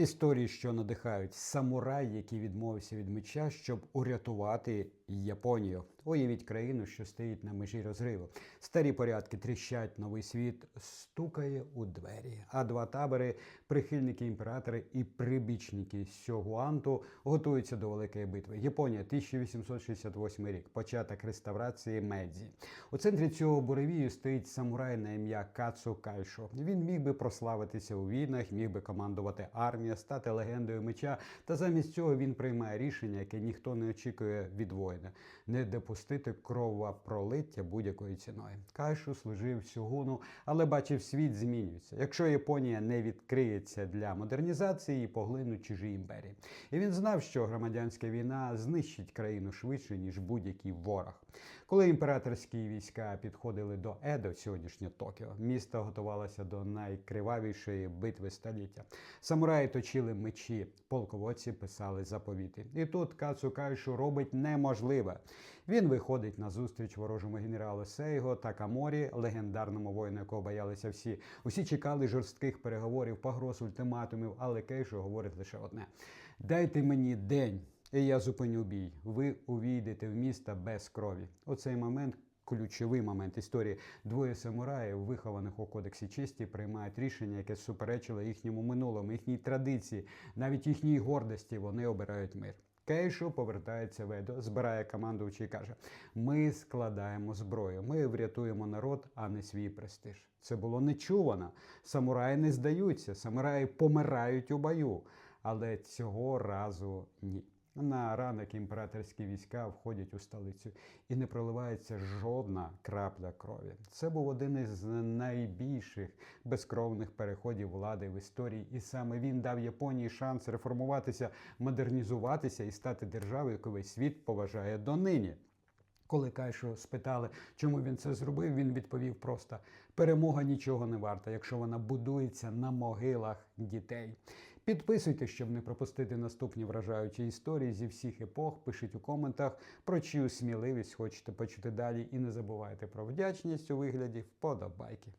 Історії, що надихають самурай, який відмовився від меча, щоб урятувати Японію. Уявіть країну, що стоїть на межі розриву. Старі порядки тріщать, новий світ стукає у двері. А два табори, прихильники імператора і прибічники Сьогуанту, готуються до великої битви. Японія, 1868 рік, початок реставрації Медзі. У центрі цього буревію стоїть самурай на ім'я Кацу Кайшо. Він міг би прославитися у війнах, міг би командувати армією, стати легендою меча. Та замість цього він приймає рішення, яке ніхто не очікує від воїна не допустити кровопролиття будь-якою ціною. Кайшу служив сюгуну, але бачив, світ змінюється. Якщо Японія не відкриється для модернізації, поглинуть чужі імперії. І він знав, що громадянська війна знищить країну швидше ніж будь-який ворог. Коли імператорські війська підходили до Едо, сьогоднішнє Токіо, місто готувалося до найкривавішої битви століття. Самураї точили мечі, полководці писали заповіти. І тут Кацу Кайшу робить неможливе. Він виходить на зустріч ворожому генералу Сейго та Каморі, легендарному воїну, якого боялися всі. Усі чекали жорстких переговорів, погроз, ультиматумів, але Кейшо говорить лише одне: дайте мені день. І я зупиню бій. Ви увійдете в місто без крові. У цей момент ключовий момент історії. Двоє самураїв, вихованих у кодексі честі, приймають рішення, яке суперечило їхньому минулому, їхній традиції, навіть їхній гордості. Вони обирають мир. Кейшу повертається в Едо, збирає командувача і каже: Ми складаємо зброю, ми врятуємо народ, а не свій престиж. Це було нечувано. Самураї не здаються, самураї помирають у бою. Але цього разу ні. На ранок імператорські війська входять у столицю і не проливається жодна крапля крові. Це був один із найбільших безкровних переходів влади в історії, і саме він дав Японії шанс реформуватися, модернізуватися і стати державою, яку весь світ поважає донині. Коли Кайшу спитали, чому він це зробив, він відповів просто: перемога нічого не варта, якщо вона будується на могилах дітей. Підписуйтесь, щоб не пропустити наступні вражаючі історії зі всіх епох. Пишіть у коментах, про чию сміливість хочете почути далі. І не забувайте про вдячність у вигляді вподобайки.